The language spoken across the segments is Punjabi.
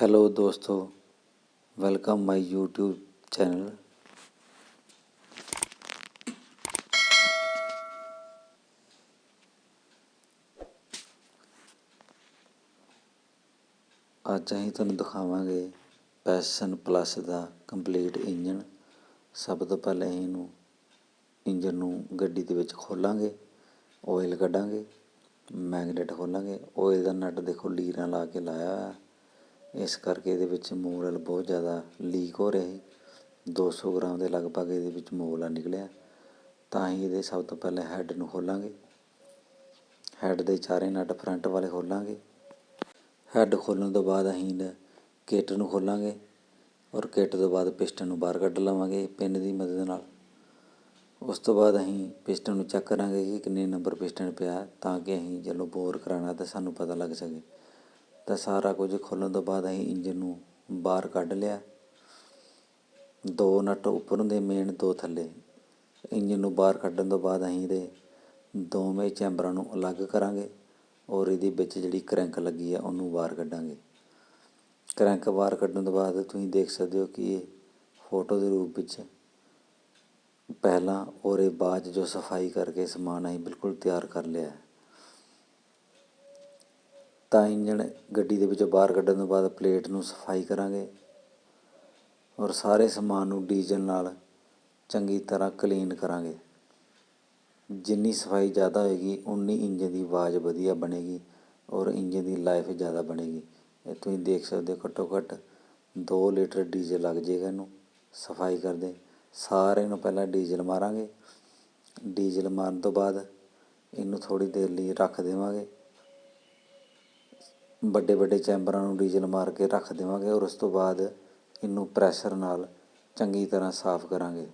ਹੈਲੋ ਦੋਸਤੋ ਵੈਲਕਮ ਮਾਈ YouTube ਚੈਨਲ ਅੱਜ ਅਸੀਂ ਤੁਹਾਨੂੰ ਦਿਖਾਵਾਂਗੇ ਪੈਸ਼ਨ ਪਲੱਸ ਦਾ ਕੰਪਲੀਟ ਇੰਜਨ ਸਭ ਤੋਂ ਪਹਿਲਾਂ ਅਸੀਂ ਇਹਨੂੰ ਇੰਜਨ ਨੂੰ ਗੱਡੀ ਦੇ ਵਿੱਚ ਖੋਲਾਂਗੇ ਆਇਲ ਕੱਢਾਂਗੇ ਮੈਗਨੇਟ ਖੋਲਾਂਗੇ ਆਇਲ ਦਾ ਨਟ ਦੇਖੋ ਲੀਰਾਂ ਲਾ ਕੇ ਲਾਇਆ ਹੋਇਆ। ਇਸ ਕਰਕੇ ਇਹਦੇ ਵਿੱਚ ਮੋਰਲ ਬਹੁਤ ਜ਼ਿਆਦਾ ਲੀਕ ਹੋ ਰਿਹਾ ਸੀ। 200 ਗ੍ਰਾਮ ਦੇ ਲਗਭਗ ਇਹਦੇ ਵਿੱਚ ਮੋਲਾ ਨਿਕਲਿਆ। ਤਾਂ ਹੀ ਇਹਦੇ ਸਭ ਤੋਂ ਪਹਿਲਾਂ ਹੈੱਡ ਨੂੰ ਖੋਲਾਂਗੇ। ਹੈੱਡ ਦੇ ਚਾਰੇ ਨਟ ਫਰੰਟ ਵਾਲੇ ਖੋਲਾਂਗੇ। ਹੈੱਡ ਖੋਲਣ ਤੋਂ ਬਾਅਦ ਅਸੀਂ ਕਿੱਟ ਨੂੰ ਖੋਲਾਂਗੇ ਔਰ ਕਿੱਟ ਤੋਂ ਬਾਅਦ ਪਿਸਟਨ ਨੂੰ ਬਾਹਰ ਕੱਢ ਲਵਾਂਗੇ ਪਿੰਨ ਦੀ ਮਦਦ ਨਾਲ। ਉਸ ਤੋਂ ਬਾਅਦ ਅਸੀਂ ਪਿਸਟਨ ਨੂੰ ਚੈੱਕ ਕਰਾਂਗੇ ਕਿ ਕਿੰਨੇ ਨੰਬਰ ਪਿਸਟਨ ਪਿਆ ਤਾਂ ਕਿ ਅਸੀਂ ਜਦੋਂ ਬੋਰ ਕਰਾਉਣਾ ਤਾਂ ਸਾਨੂੰ ਪਤਾ ਲੱਗ ਸਕੇ। ਤਾਂ ਸਾਰਾ ਕੁਝ ਖੋਲ੍ਹਣ ਤੋਂ ਬਾਅਦ ਅਸੀਂ ਇੰਜਨ ਨੂੰ ਬਾਹਰ ਕੱਢ ਲਿਆ। ਦੋ ਨਟ ਉੱਪਰ ਹੁੰਦੇ ਮੇਨ ਦੋ ਥੱਲੇ। ਇੰਜਨ ਨੂੰ ਬਾਹਰ ਕੱਢਣ ਤੋਂ ਬਾਅਦ ਅਸੀਂ ਇਹਦੇ ਦੋਵੇਂ ਚੈਂਬਰਾਂ ਨੂੰ ਅਲੱਗ ਕਰਾਂਗੇ ਔਰ ਇਹਦੇ ਵਿੱਚ ਜਿਹੜੀ ਕਰੰਕ ਲੱਗੀ ਆ ਉਹਨੂੰ ਬਾਹਰ ਕੱਢਾਂਗੇ। ਕਰੰਕ ਬਾਹਰ ਕੱਢਣ ਤੋਂ ਬਾਅਦ ਤੁਸੀਂ ਦੇਖ ਸਕਦੇ ਹੋ ਕਿ ਇਹ ਫੋਟੋ ਦੇ ਰੂਪ ਵਿੱਚ ਪਹਿਲਾਂ ਔਰ ਇਹ ਬਾਅਦ ਜੋ ਸਫ਼ਾਈ ਕਰਕੇ ਸਮਾਨ ਅਸੀਂ ਬਿਲਕੁਲ ਤਿਆਰ ਕਰ ਲਿਆ। ਤਾਂ ਇੰਜਣ ਗੱਡੀ ਦੇ ਵਿੱਚੋਂ ਬਾਹਰ ਕੱਢਣ ਤੋਂ ਬਾਅਦ ਪਲੇਟ ਨੂੰ ਸਫ਼ਾਈ ਕਰਾਂਗੇ ਔਰ ਸਾਰੇ ਸਮਾਨ ਨੂੰ ਡੀਜ਼ਲ ਨਾਲ ਚੰਗੀ ਤਰ੍ਹਾਂ ਕਲੀਨ ਕਰਾਂਗੇ। ਜਿੰਨੀ ਸਫ਼ਾਈ ਜ਼ਿਆਦਾ ਹੋਏਗੀ, ਉਨੀ ਇੰਜਨ ਦੀ ਆਵਾਜ਼ ਵਧੀਆ ਬਣੇਗੀ ਔਰ ਇੰਜਨ ਦੀ ਲਾਈਫ ਜ਼ਿਆਦਾ ਬਣੇਗੀ। ਇਹ ਤੁਸੀਂ ਦੇਖ ਸਕਦੇ ਹੋ ਘੱਟੋ ਘੱਟ 2 ਲੀਟਰ ਡੀਜ਼ਲ ਲੱਗ ਜਾਏਗਾ ਇਹਨੂੰ ਸਫ਼ਾਈ ਕਰਦੇ। ਸਾਰੇ ਨੂੰ ਪਹਿਲਾਂ ਡੀਜ਼ਲ ਮਾਰਾਂਗੇ। ਡੀਜ਼ਲ ਮਾਰਨ ਤੋਂ ਬਾਅਦ ਇਹਨੂੰ ਥੋੜੀ ਦੇਰ ਲਈ ਰੱਖ ਦੇਵਾਂਗੇ। ਵੱਡੇ ਵੱਡੇ ਚੈਂਬਰਾਂ ਨੂੰ ਡੀਜ਼ਲ ਮਾਰ ਕੇ ਰੱਖ ਦੇਵਾਂਗੇ ਔਰ ਉਸ ਤੋਂ ਬਾਅਦ ਇਹਨੂੰ ਪ੍ਰੈਸ਼ਰ ਨਾਲ ਚੰਗੀ ਤਰ੍ਹਾਂ ਸਾਫ਼ ਕਰਾਂਗੇ।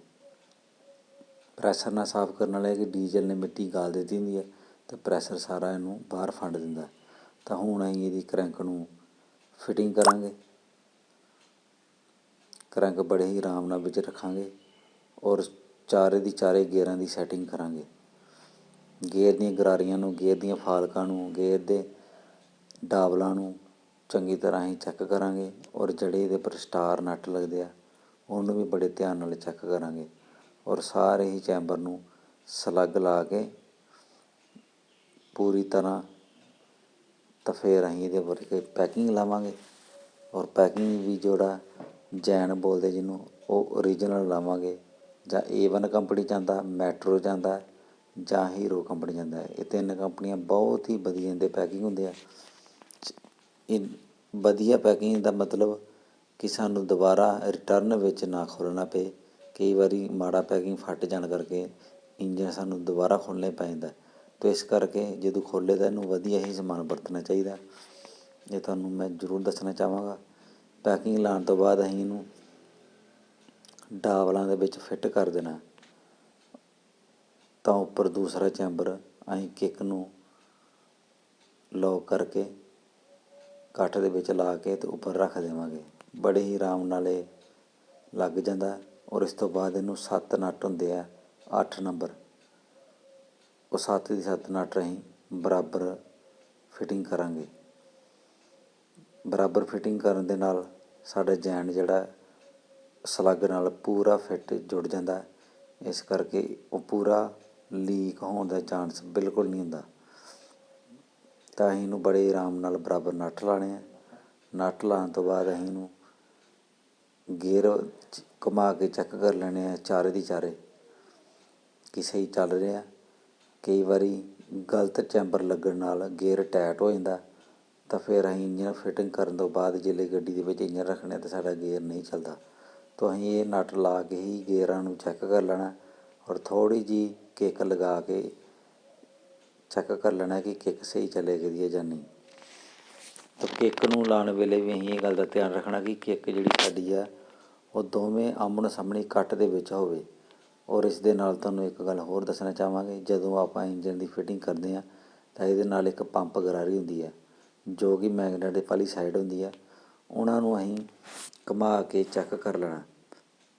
ਪ੍ਰੈਸ਼ਰ ਨਾਲ ਸਾਫ਼ ਕਰਨ ਨਾਲ ਕਿ ਡੀਜ਼ਲ ਨੇ ਮਿੱਟੀ ਗਾਲ ਦਿੱਤੀ ਹੁੰਦੀ ਹੈ ਤੇ ਪ੍ਰੈਸ਼ਰ ਸਾਰਾ ਇਹਨੂੰ ਬਾਹਰ ਫੰਡ ਦਿੰਦਾ ਤਾਂ ਹੁਣ ਅਸੀਂ ਇਹਦੀ ਕਰੰਕ ਨੂੰ ਫਿਟਿੰਗ ਕਰਾਂਗੇ। ਕਰੰਕ ਬੜੇ ਹੀ ਆਰਾਮ ਨਾਲ ਵਿੱਚ ਰੱਖਾਂਗੇ ਔਰ ਚਾਰੇ ਦੀ ਚਾਰੇ ਗੇਅਰਾਂ ਦੀ ਸੈਟਿੰਗ ਕਰਾਂਗੇ। ਗੇਅਰ ਦੀਆਂ ਗਰਾਰੀਆਂ ਨੂੰ, ਗੇਅਰ ਦੀਆਂ ਫਾਲਕਾਂ ਨੂੰ, ਗੇਅਰ ਦੇ ਡਾਬਲਾਂ ਨੂੰ ਚੰਗੀ ਤਰ੍ਹਾਂ ਹੀ ਚੈੱਕ ਕਰਾਂਗੇ ਔਰ ਜਿਹੜੇ ਇਹਦੇ ਪਰ ਸਟਾਰ ਨਟ ਲੱਗਦੇ ਆ, ਉਹਨੂੰ ਵੀ ਬੜੇ ਧਿਆਨ ਨਾਲ ਚੈੱਕ ਕਰਾਂਗੇ ਔਰ ਸਾਰੇ ਹੀ ਚੈਂਬਰ ਨੂੰ ਸਲੱਗ ਲਾ ਕੇ ਪੂਰੀ ਤਰ੍ਹਾਂ ਤਾਂ ਫਿਰ ਅਸੀਂ ਇਹਦੇ ਵਰਗੇ ਪੈਕਿੰਗ ਲਾਵਾਂਗੇ ਔਰ ਪੈਕਿੰਗ ਵੀ ਜਿਹੜਾ ਜੈਨ ਬੋਲਦੇ ਜਿਹਨੂੰ, ਉਹ ਓਰੀਜਨਲ ਲਾਵਾਂਗੇ ਜਾਂ A1 ਕੰਪਨੀ ਜਾਂਦਾ ਮੈਟਰੋ ਜਾਂਦਾ ਜਾਂ ਹੀਰੋ ਕੰਪਨੀ ਜਾਂਦਾ, ਇਹ ਤਿੰਨ ਕੰਪਨੀਆਂ ਬਹੁਤ ਹੀ ਵਧੀਆ ਦੇ ਪੈਕਿੰਗ ਹੁੰਦੇ ਆ। ਇਹ ਵਧੀਆ ਪੈਕਿੰਗ ਦਾ ਮਤਲਬ ਕਿ ਸਾਨੂੰ ਦੁਬਾਰਾ ਰਿਟਰਨ ਵਿੱਚ ਨਾ ਖੋਲ੍ਹਣਾ ਪਏ। ਕਈ ਵਾਰੀ ਮਾੜਾ ਪੈਕਿੰਗ ਫਟ ਜਾਣ ਕਰਕੇ ਇੰਜਣ ਸਾਨੂੰ ਦੁਬਾਰਾ ਖੋਲ੍ਹਣੇ ਪੈ ਜਾਂਦਾ। ਤਾਂ ਇਸ ਕਰਕੇ ਜਦੋਂ ਖੋਲ੍ਹੇ ਤਾਂ ਇਹਨੂੰ ਵਧੀਆ ਹੀ ਸਮਾਨ ਵਰਤਣਾ ਚਾਹੀਦਾ। ਇਹ ਤੁਹਾਨੂੰ ਮੈਂ ਜ਼ਰੂਰ ਦੱਸਣਾ ਚਾਹਾਂਗਾ। ਪੈਕਿੰਗ ਲਾਉਣ ਤੋਂ ਬਾਅਦ ਅਸੀਂ ਇਹਨੂੰ ਡਾਵਲਾਂ ਦੇ ਵਿੱਚ ਫਿੱਟ ਕਰ ਦੇਣਾ। ਤਾਂ ਉੱਪਰ ਦੂਸਰਾ ਚੈਂਬਰ ਅਸੀਂ ਕਿੱਕ ਨੂੰ ਲੋਕ ਕਰਕੇ ਕੱਠ ਦੇ ਵਿੱਚ ਲਾ ਕੇ ਅਤੇ ਉੱਪਰ ਰੱਖ ਦੇਵਾਂਗੇ। ਬੜੇ ਹੀ ਆਰਾਮ ਨਾਲ ਇਹ ਲੱਗ ਜਾਂਦਾ ਔਰ ਇਸ ਤੋਂ ਬਾਅਦ ਇਹਨੂੰ ਸੱਤ ਨੱਟ ਹੁੰਦੇ ਆ, ਅੱਠ ਨੰਬਰ। ਉਹ ਸੱਤ ਦੀ ਸੱਤ ਨੱਟ ਅਸੀਂ ਬਰਾਬਰ ਫਿਟਿੰਗ ਕਰਾਂਗੇ। ਬਰਾਬਰ ਫਿਟਿੰਗ ਕਰਨ ਦੇ ਨਾਲ ਸਾਡਾ ਜੈਨ ਜਿਹੜਾ ਸਲੱਗ ਨਾਲ ਪੂਰਾ ਫਿੱਟ ਜੁੜ ਜਾਂਦਾ। ਇਸ ਕਰਕੇ ਉਹ ਪੂਰਾ ਲੀਕ ਹੋਣ ਦਾ ਚਾਂਸ ਬਿਲਕੁਲ ਨਹੀਂ ਹੁੰਦਾ। ਤਾਂ ਅਸੀਂ ਇਹਨੂੰ ਬੜੇ ਆਰਾਮ ਨਾਲ ਬਰਾਬਰ ਨੱਟ ਲਾਣੇ ਆ। ਨੱਟ ਲਾਉਣ ਤੋਂ ਬਾਅਦ ਅਸੀਂ ਇਹਨੂੰ ਗੇਅਰ ਘੁਮਾ ਕੇ ਚੈੱਕ ਕਰ ਲੈਣੇ ਆ ਚਾਰੇ ਦੀ ਚਾਰੇ। ਕਿ ਸਹੀ ਚੱਲ ਰਿਹਾ। ਕਈ ਵਾਰੀ ਗਲਤ ਚੈਂਬਰ ਲੱਗਣ ਨਾਲ ਗੇਅਰ ਟਾਈਟ ਹੋ ਜਾਂਦਾ। ਤਾਂ ਫਿਰ ਅਸੀਂ ਇੰਜਨ ਫਿਟਿੰਗ ਕਰਨ ਤੋਂ ਬਾਅਦ ਜਿਹੜੇ ਗੱਡੀ ਦੇ ਵਿੱਚ ਇੰਜਨ ਰੱਖਣੇ ਤਾਂ ਸਾਡਾ ਗੇਅਰ ਨਹੀਂ ਚੱਲਦਾ। ਤਾਂ ਅਸੀਂ ਇਹ ਨਟ ਲਾ ਕੇ ਹੀ ਗੇਅਰਾਂ ਨੂੰ ਚੈੱਕ ਕਰ ਲੈਣਾ। ਔਰ ਥੋੜੀ ਜੀ ਕਿੱਕ ਲਗਾ ਕੇ ਚੈੱਕ ਕਰ ਲੈਣਾ ਕਿ ਕਿੱਕ ਸਹੀ ਚਲੇ ਗਈ ਹੈ ਜਾਂ ਨਹੀਂ। ਤਾਂ ਕਿੱਕ ਨੂੰ ਲਾਉਣ ਵੇਲੇ ਵੀ ਅਸੀਂ ਇਹ ਗੱਲ ਦਾ ਧਿਆਨ ਰੱਖਣਾ ਕਿ ਕਿੱਕ ਜਿਹੜੀ ਸਾਡੀ ਆ, ਉਹ ਦੋਵੇਂ ਆਮਣ ਸਾਹਮਣੇ ਕੱਟ ਦੇ ਵਿੱਚ ਹੋਵੇ। ਔਰ ਇਸ ਦੇ ਨਾਲ ਤੁਹਾਨੂੰ ਇੱਕ ਗੱਲ ਹੋਰ ਦੱਸਣਾ ਚਾਹਾਂਗੇ, ਜਦੋਂ ਆਪਾਂ ਇੰਜਨ ਦੀ ਫਿਟਿੰਗ ਕਰਦੇ ਆ ਤਾਂ ਇਹਦੇ ਨਾਲ ਇੱਕ ਪੰਪ ਗਰਾਰੀ ਹੁੰਦੀ ਹੈ ਜੋ ਕਿ ਮੈਗਨੇਟ ਦੇ ਪਾਲੀ ਸਾਈਡ ਹੁੰਦੀ ਆ। ਉਹਨਾਂ ਨੂੰ ਅਸੀਂ ਘੁਮਾ ਕੇ ਚੈੱਕ ਕਰ ਲੈਣਾ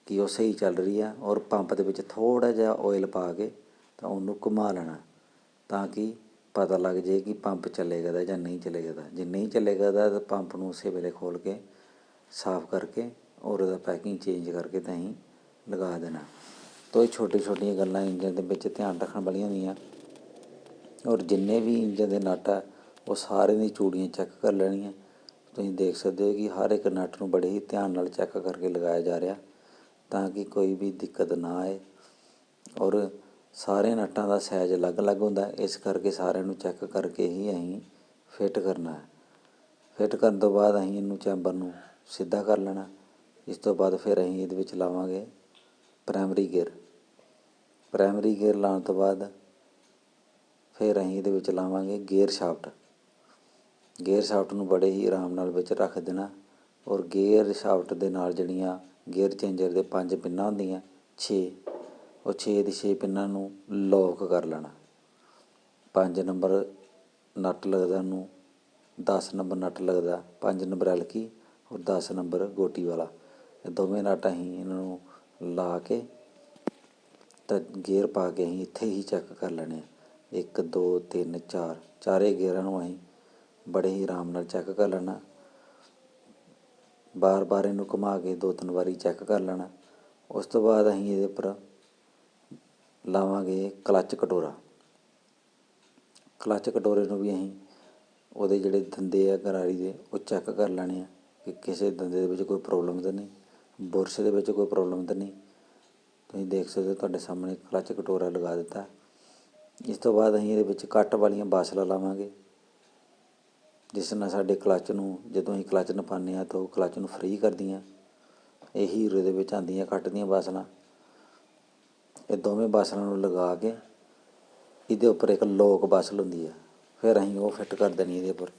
ਕਿ ਉਹ ਸਹੀ ਚੱਲ ਰਹੀ ਆ, ਔਰ ਪੰਪ ਦੇ ਵਿੱਚ ਥੋੜਾ ਜਿਹਾ ਆਇਲ ਪਾ ਕੇ ਤਾਂ ਉਹਨੂੰ ਘੁਮਾ ਲੈਣਾ। ਤਾਂ ਕਿ ਪਤਾ ਲੱਗ ਜੇ ਕਿ ਪੰਪ ਚੱਲੇਗਾ ਦਾ ਜਾਂ ਨਹੀਂ ਚੱਲੇਗਾ। ਦਾ ਜੇ ਨਹੀਂ ਚੱਲੇਗਾ ਦਾ ਤਾਂ ਪੰਪ ਨੂੰ ਉਸੇ ਵੇਲੇ ਖੋਲ੍ਹ ਕੇ, ਸਾਫ਼ ਕਰਕੇ ਔਰ ਉਹਦਾ ਪੈਕਿੰਗ ਚੇਂਜ ਕਰਕੇ ਤਾਂ ਹੀ ਲਗਾ ਦੇਣਾ। ਤੋ ਇਹ ਛੋਟੀ ਛੋਟੀਆਂ ਗੱਲਾਂ ਇੰਜਨ ਦੇ ਵਿੱਚ ਧਿਆਨ ਰੱਖਣ ਵਾਲੀਆਂ ਹੁੰਦੀਆਂ। ਔਰ ਜਿੰਨੇ ਵੀ ਇੰਜਨ ਦੇ ਨਟ ਆ, ਉਹ ਸਾਰੇ ਦੀ ਚੂੜੀਆਂ ਚੈੱਕ ਕਰ ਲੈਣੀਆਂ। ਤੁਸੀਂ ਦੇਖ ਸਕਦੇ ਹੋ ਕਿ ਹਰ ਇੱਕ ਨਟ ਨੂੰ ਬੜੇ ਹੀ ਧਿਆਨ ਨਾਲ ਚੈੱਕ ਕਰਕੇ ਲਗਾਇਆ ਜਾ ਰਿਹਾ ਤਾਂ ਕਿ ਕੋਈ ਵੀ ਦਿੱਕਤ ਨਾ ਆਏ। ਔਰ ਸਾਰੇ ਨਟਾਂ ਦਾ ਸਾਈਜ਼ ਅਲੱਗ-ਅਲੱਗ ਹੁੰਦਾ ਇਸ ਕਰਕੇ ਸਾਰਿਆਂ ਨੂੰ ਚੈੱਕ ਕਰਕੇ ਹੀ ਅਸੀਂ ਫਿੱਟ ਕਰਨਾ ਹੈ। ਫਿੱਟ ਕਰਨ ਤੋਂ ਬਾਅਦ ਅਸੀਂ ਇਹਨੂੰ ਚੈਂਬਰ ਨੂੰ ਸਿੱਧਾ ਕਰ ਲੈਣਾ। ਇਸ ਤੋਂ ਬਾਅਦ ਫਿਰ ਅਸੀਂ ਇਹਦੇ ਵਿੱਚ ਲਾਵਾਂਗੇ ਪ੍ਰਾਇਮਰੀ ਗੇਅਰ ਪ੍ਰਾਇਮਰੀ ਗੇਅਰ ਲਾਉਣ ਤੋਂ ਬਾਅਦ ਫਿਰ ਅਸੀਂ ਇਹਦੇ ਵਿੱਚ ਲਾਵਾਂਗੇ ਗੇਅਰ ਸ਼ਾਫਟ ਗੇਅਰ ਸ਼ਾਫਟ ਨੂੰ ਬੜੇ ਹੀ ਆਰਾਮ ਨਾਲ ਵਿੱਚ ਰੱਖ ਦੇਣਾ ਔਰ ਗੇਅਰ ਸ਼ਾਫਟ ਦੇ ਨਾਲ ਜਿਹੜੀਆਂ ਗੇਅਰ ਚੇਂਜਰ ਦੇ ਪੰਜ ਪਿੰਨਾਂ ਹੁੰਦੀਆਂ 6 ਉਹ 6 ਦੀ 6 ਪਿੰਨਾਂ ਨੂੰ ਲੌਕ ਕਰ ਲੈਣਾ। 5 ਨੰਬਰ ਨਟ ਲੱਗਦਾ ਨੂੰ 10 ਨੰਬਰ ਨਟ ਲੱਗਦਾ 5 ਨੰਬਰ ਐਲਕੀ ਔਰ 10 ਨੰਬਰ ਗੋਟੀ ਵਾਲਾ। ਇਹ ਦੋਵੇਂ ਨਟ ਅਸੀਂ ਇਹਨਾਂ ਨੂੰ ਲਾ ਕੇ ਤਾਂ ਗੇਅਰ ਪਾ ਕੇ ਅਸੀਂ ਇੱਥੇ ਹੀ ਚੈੱਕ ਕਰ ਲੈਣੇ ਆ। 1 2 3 4 ਚਾਰੇ ਗੇਅਰਾਂ ਨੂੰ ਅਸੀਂ ਬੜੇ ਹੀ ਆਰਾਮ ਨਾਲ ਚੈੱਕ ਕਰ ਲੈਣਾ। ਬਾਰ-ਬਾਰ ਇਹਨੂੰ ਘੁਮਾ ਕੇ ਦੋ ਤਿੰਨ ਵਾਰੀ ਚੈੱਕ ਕਰ ਲੈਣਾ। ਉਸ ਤੋਂ ਬਾਅਦ ਅਸੀਂ ਇਹਦੇ ਉੱਪਰ ਲਾਵਾਂਗੇ ਕਲੱਚ ਕਟੋਰਾ। ਕਲੱਚ ਕਟੋਰੇ ਨੂੰ ਵੀ ਅਸੀਂ ਉਹਦੇ ਜਿਹੜੇ ਦੰਦੇ ਆ ਗਰਾਰੀ ਦੇ, ਉਹ ਚੈੱਕ ਕਰ ਲੈਣੇ ਆ ਕਿ ਕਿਸੇ ਦੰਦੇ ਦੇ ਵਿੱਚ ਕੋਈ ਪ੍ਰੋਬਲਮ ਤਾਂ ਨਹੀਂ, ਬੁਰਸ਼ ਦੇ ਵਿੱਚ ਕੋਈ ਪ੍ਰੋਬਲਮ ਤਾਂ ਨਹੀਂ। ਤੁਸੀਂ ਦੇਖ ਸਕਦੇ ਹੋ ਤੁਹਾਡੇ ਸਾਹਮਣੇ ਕਲੱਚ ਕਟੋਰਾ ਲਗਾ ਦਿੱਤਾ। ਇਸ ਤੋਂ ਬਾਅਦ ਅਸੀਂ ਇਹਦੇ ਵਿੱਚ ਕੱਟ ਵਾਲੀਆਂ ਬਾਸਲਾਂ ਲਾਵਾਂਗੇ, ਜਿਸ ਨਾਲ ਸਾਡੇ ਕਲੱਚ ਨੂੰ, ਜਦੋਂ ਅਸੀਂ ਕਲੱਚ ਨਪਾਉਂਦੇ ਹਾਂ ਤਾਂ ਉਹ ਕਲੱਚ ਨੂੰ ਫ੍ਰੀ ਕਰਦੀਆਂ। ਇਹ ਹੀਰੋ ਦੇ ਵਿੱਚ ਆਉਂਦੀਆਂ ਕੱਟ ਦੀਆਂ ਬਾਸਲਾਂ। ਇਹ ਦੋਵੇਂ ਬਾਸਲਾਂ ਨੂੰ ਲਗਾ ਕੇ ਇਹਦੇ ਉੱਪਰ ਇੱਕ ਲੋਕ ਬਾਸਲ ਹੁੰਦੀ ਹੈ ਫਿਰ ਅਸੀਂ ਉਹ ਫਿੱਟ ਕਰ ਦੇਣੀ ਇਹਦੇ ਉੱਪਰ।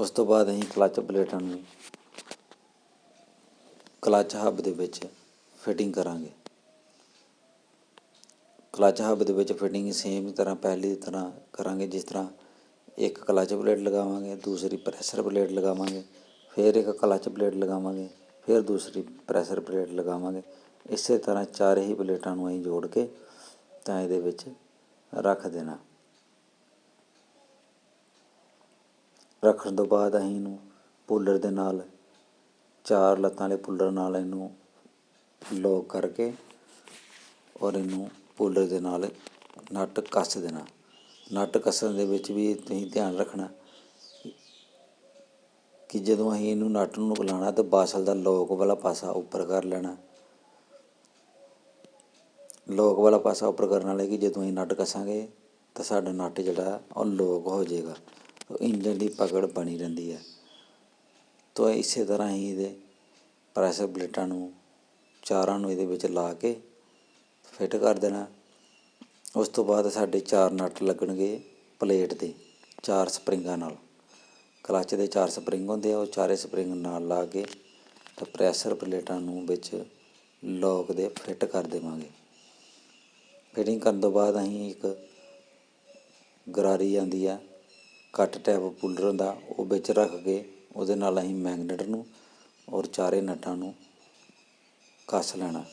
ਉਸ ਤੋਂ ਬਾਅਦ ਅਸੀਂ ਕਲਚ ਪਲੇਟਾਂ ਨੂੰ ਕਲਚ ਹੱਬ ਦੇ ਵਿੱਚ ਫਿਟਿੰਗ ਕਰਾਂਗੇ। ਕਲੱਚ ਹੱਬ ਦੇ ਵਿੱਚ ਫਿਟਿੰਗ ਸੇਮ ਤਰ੍ਹਾਂ ਪਹਿਲੀ ਤਰ੍ਹਾਂ ਕਰਾਂਗੇ, ਜਿਸ ਤਰ੍ਹਾਂ ਇੱਕ ਕਲਚ ਪਲੇਟ ਲਗਾਵਾਂਗੇ, ਦੂਸਰੀ ਪ੍ਰੈਸ਼ਰ ਪਲੇਟ ਲਗਾਵਾਂਗੇ, ਫਿਰ ਇੱਕ ਕਲਚ ਪਲੇਟ ਲਗਾਵਾਂਗੇ, ਫਿਰ ਦੂਸਰੀ ਪ੍ਰੈਸ਼ਰ ਪਲੇਟ ਲਗਾਵਾਂਗੇ। ਇਸੇ ਤਰ੍ਹਾਂ ਚਾਰੇ ਹੀ ਪਲੇਟਾਂ ਨੂੰ ਅਸੀਂ ਜੋੜ ਕੇ ਤਾਂ ਇਹਦੇ ਵਿੱਚ ਰੱਖ ਦੇਣਾ। ਰੱਖਣ ਤੋਂ ਬਾਅਦ ਅਸੀਂ ਇਹਨੂੰ ਪੂਲਰ ਦੇ ਨਾਲ, ਚਾਰ ਲੱਤਾਂ ਵਾਲੇ ਪੂਲਰ ਨਾਲ ਇਹਨੂੰ ਲੋਕ ਕਰਕੇ ਔਰ ਇਹਨੂੰ ਪੂਲਰ ਦੇ ਨਾਲ ਨਟ ਕੱਸ ਦੇਣਾ। ਨਟ ਕੱਸਣ ਦੇ ਵਿੱਚ ਵੀ ਤੁਸੀਂ ਧਿਆਨ ਰੱਖਣਾ ਕਿ ਜਦੋਂ ਅਸੀਂ ਇਹਨੂੰ ਨਟ ਨੂੰ ਲਾਣਾ ਤਾਂ ਬਾਸਲ ਦਾ ਲੋਕ ਵਾਲਾ ਪਾਸਾ ਉੱਪਰ ਕਰ ਲੈਣਾ। ਲੋਕ ਵਾਲਾ ਪਾਸਾ ਉੱਪਰ ਕਰਨ ਵਾਲੇ ਕਿ ਜਦੋਂ ਅਸੀਂ ਨਟ ਕੱਸਾਂਗੇ ਤਾਂ ਸਾਡਾ ਨਟ ਜਿਹੜਾ ਉਹ ਲੋਕ ਹੋ ਜਾਏਗਾ। ਤਾਂ ਇੰਜਨ ਦੀ ਪਕੜ ਬਣੀ ਰਹਿੰਦੀ ਹੈ। ਤਾਂ ਇਸੇ ਤਰ੍ਹਾਂ ਹੀ ਇਹਦੇ ਪ੍ਰੈਸ਼ਰ ਪਲੇਟਾਂ ਨੂੰ ਚਾਰਾਂ ਨੂੰ ਇਹਦੇ ਵਿੱਚ ਲਾ ਕੇ ਫਿੱਟ ਕਰ ਦੇਣਾ। ਉਸ ਤੋਂ ਬਾਅਦ ਸਾਡੇ ਚਾਰ ਨਟ ਲੱਗਣਗੇ ਪਲੇਟ ਦੇ, ਚਾਰ ਸਪਰਿੰਗਾਂ ਨਾਲ। ਕਲਚ ਦੇ ਚਾਰ ਸਪਰਿੰਗ ਹੁੰਦੇ ਆ, ਉਹ ਚਾਰੇ ਸਪਰਿੰਗ ਨਾਲ ਲਾ ਕੇ ਤਾਂ ਪ੍ਰੈਸ਼ਰ ਪਲੇਟਾਂ ਨੂੰ ਵਿੱਚ ਲੋਕ ਦੇ ਫਿੱਟ ਕਰ ਦੇਵਾਂਗੇ। ਫਿਟਿੰਗ ਕਰਨ ਤੋਂ ਬਾਅਦ ਅਸੀਂ ਇੱਕ ਗਰਾਰੀ ਆਉਂਦੀ ਆ, ਕੱਟ ਟੈਪ ਪੁੱਲਰ ਦਾ ਉਹ ਵਿੱਚ ਰੱਖ ਕੇ ਉਹਦੇ ਨਾਲ ਅਸੀਂ ਮੈਗਨੇਟ ਨੂੰ ਔਰ ਚਾਰੇ ਨਟਾਂ ਨੂੰ ਕੱਸ ਲੈਣਾ।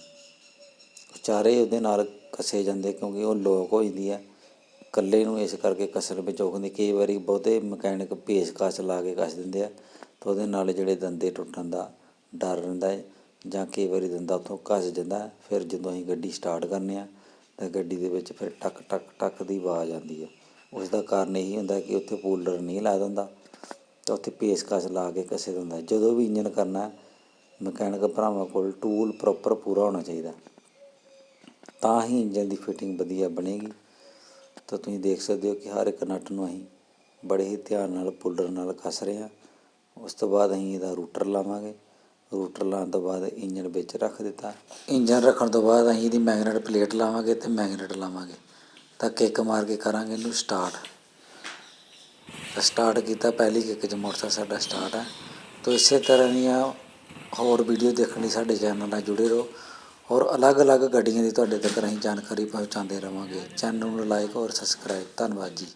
ਚਾਰੇ ਉਹਦੇ ਨਾਲ ਕੱਸੇ ਜਾਂਦੇ ਕਿਉਂਕਿ ਉਹ ਲੋਕ ਹੋ ਜਾਂਦੀ ਹੈ ਇਕੱਲੇ ਨੂੰ ਇਸ ਕਰਕੇ ਕੱਸਣ ਵਿੱਚ ਔਖ ਹੁੰਦੀ, ਕਈ ਵਾਰੀ ਬਹੁਤੇ ਮਕੈਨਿਕ ਪੇਚ ਕਸ ਲਾ ਕੇ ਕੱਸ ਦਿੰਦੇ ਆ ਤਾਂ ਉਹਦੇ ਨਾਲ ਜਿਹੜੇ ਦੰਦੇ ਟੁੱਟਣ ਦਾ ਡਰ ਰਹਿੰਦਾ ਹੈ ਜਾਂ ਕਈ ਵਾਰੀ ਦੰਦਾ ਉੱਥੋਂ ਕੱਸ ਜਾਂਦਾ, ਫਿਰ ਜਦੋਂ ਅਸੀਂ ਗੱਡੀ ਸਟਾਰਟ ਕਰਨੇ ਆ ਗੱਡੀ ਦੇ ਵਿੱਚ ਫਿਰ ਟਕ ਟਕ ਟਕ ਦੀ ਆਵਾਜ਼ ਆਉਂਦੀ ਹੈ ਉਸ ਦਾ ਕਾਰਨ ਇਹੀ ਹੁੰਦਾ ਕਿ ਉੱਥੇ ਪੂਲਰ ਨਹੀਂ ਲਾ ਦਿੰਦਾ ਤਾਂ ਉੱਥੇ ਪੇਚਕਸ ਲਾ ਕੇ ਕੱਸੇ ਦਿੰਦਾ। ਜਦੋਂ ਵੀ ਇੰਜਨ ਕਰਨਾ, ਮਕੈਨਿਕ ਭਰਾਵਾਂ ਕੋਲ ਟੂਲ ਪ੍ਰੋਪਰ ਪੂਰਾ ਹੋਣਾ ਚਾਹੀਦਾ। ਤਾਂ ਹੀ ਇੰਜਨ ਦੀ ਫਿਟਿੰਗ ਵਧੀਆ ਬਣੇਗੀ। ਤਾਂ ਤੁਸੀਂ ਦੇਖ ਸਕਦੇ ਹੋ ਕਿ ਹਰ ਇੱਕ ਨਟ ਨੂੰ ਅਸੀਂ ਬੜੇ ਹੀ ਧਿਆਨ ਨਾਲ ਪੁੱਲਰ ਨਾਲ ਕੱਸ ਰਹੇ ਹਾਂ। ਉਸ ਤੋਂ ਬਾਅਦ ਅਸੀਂ ਇਹਦਾ ਰੂਟਰ ਲਾਵਾਂਗੇ। ਰੂਟਰ ਲਾਉਣ ਤੋਂ ਬਾਅਦ ਇੰਜਣ ਵਿੱਚ ਰੱਖ ਦਿੱਤਾ। ਇੰਜਣ ਰੱਖਣ ਤੋਂ ਬਾਅਦ ਅਸੀਂ ਇਹਦੀ ਮੈਗਨੇਟ ਪਲੇਟ ਲਾਵਾਂਗੇ ਤੇ ਮੈਗਨੇਟ ਲਾਵਾਂਗੇ। ਤਾਂ ਕਿੱਕ ਮਾਰ ਕੇ ਕਰਾਂਗੇ ਇਹਨੂੰ ਸਟਾਰਟ। ਸਟਾਰਟ ਕੀਤਾ, ਪਹਿਲੀ ਕਿੱਕ 'ਚ ਮੋਟਰਸਾਈਕਲ ਸਾਡਾ ਸਟਾਰਟ ਹੈ ਤਾਂ ਇਸੇ ਤਰ੍ਹਾਂ ਦੀਆਂ ਹੋਰ ਵੀਡੀਓ ਦੇਖਣ ਲਈ ਸਾਡੇ ਚੈਨਲ ਨਾਲ ਜੁੜੇ ਰਹੋ। ਔਰ ਅਲੱਗ-ਅਲੱਗ ਗੱਡੀਆਂ ਦੀ ਤੁਹਾਡੇ ਤੱਕ ਅਸੀਂ ਜਾਣਕਾਰੀ ਪਹੁੰਚਾਉਂਦੇ ਰਵਾਂਗੇ। ਚੈਨਲ ਨੂੰ ਲਾਈਕ ਔਰ ਸਬਸਕ੍ਰਾਈਬ। ਧੰਨਵਾਦ ਜੀ।